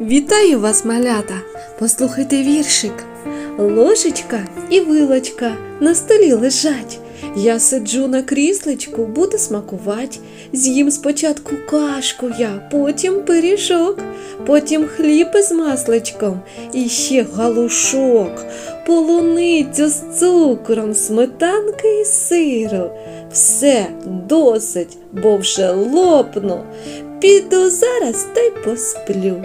Вітаю вас, малята! Послухайте віршик. Ложечка і вилочка на столі лежать. Я сиджу на кріслечку, буду смакувати. З'їм спочатку кашку я, потім пиріжок, потім хліб із масличком і ще галушок, полуницю з цукром, сметанки і сиру. Все досить, бо вже лопну. Піду зараз та й посплю.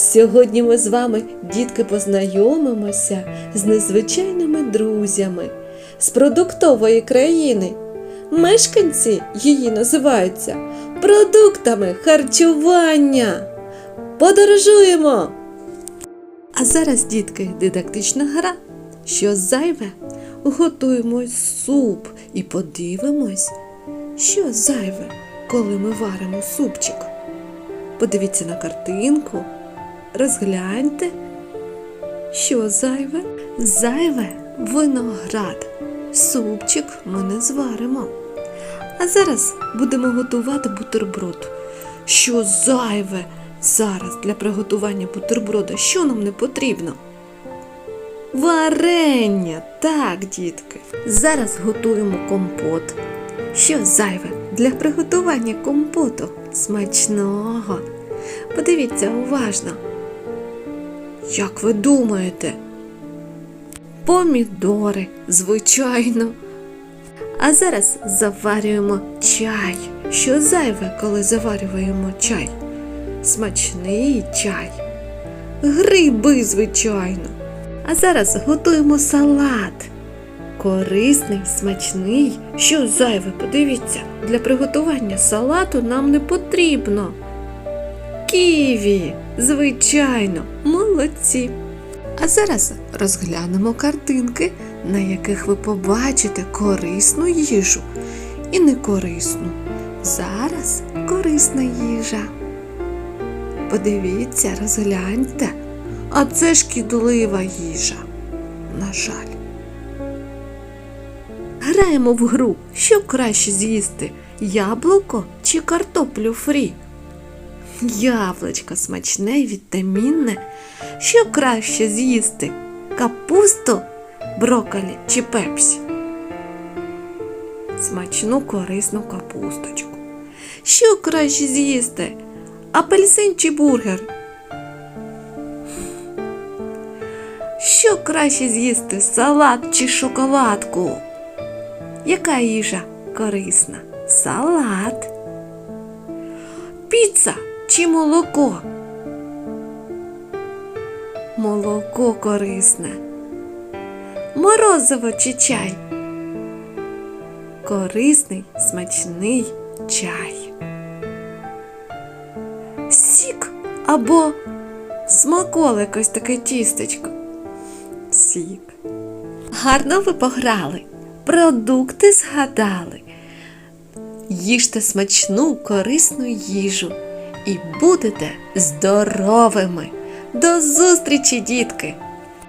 Сьогодні ми з вами, дітки, познайомимося з незвичайними друзями з продуктової країни. Мешканці її називаються продуктами харчування. Подорожуємо! А зараз, дітки, дидактична гра. Що зайве? Готуємо суп і подивимось, що зайве, коли ми варимо супчик. Подивіться на картинку, розгляньте, що зайве? Зайве виноград. Супчик ми не зваримо. А зараз будемо готувати бутерброд. Що зайве зараз для приготування бутерброда? Що нам не потрібно? Варення, так, дітки. Зараз готуємо компот. Що зайве для приготування компоту? Смачного. Подивіться уважно. Як ви думаєте? Помідори, звичайно. А зараз заварюємо чай. Що зайве, коли заварюємо чай? Смачний чай. Гриби, звичайно. А зараз готуємо салат. Корисний, смачний. Що зайве, подивіться, для приготування салату нам не потрібно. Ківі, звичайно, молодці. А зараз розглянемо картинки, на яких ви побачите корисну їжу і некорисну. Зараз корисна їжа. Подивіться, розгляньте, а це шкідлива їжа. На жаль. Граємо в гру, що краще з'їсти яблуко чи картоплю фрі. Яблучко смачне, і вітамінне. Що краще з'їсти? Капусту, брокколі чи пепсі? Смачну корисну капусточку. Що краще з'їсти? Апельсин чи бургер? Що краще з'їсти? Салат чи шоколадку? Яка їжа корисна? Салат. Піца чи молоко? Молоко корисне. Морозиво чи чай? Корисний, смачний чай. Сік або смаколик ось таке тістечко. Сік. Гарно ви пограли, продукти згадали. Їжте смачну, корисну їжу і будете здоровими. До зустрічі, дітки!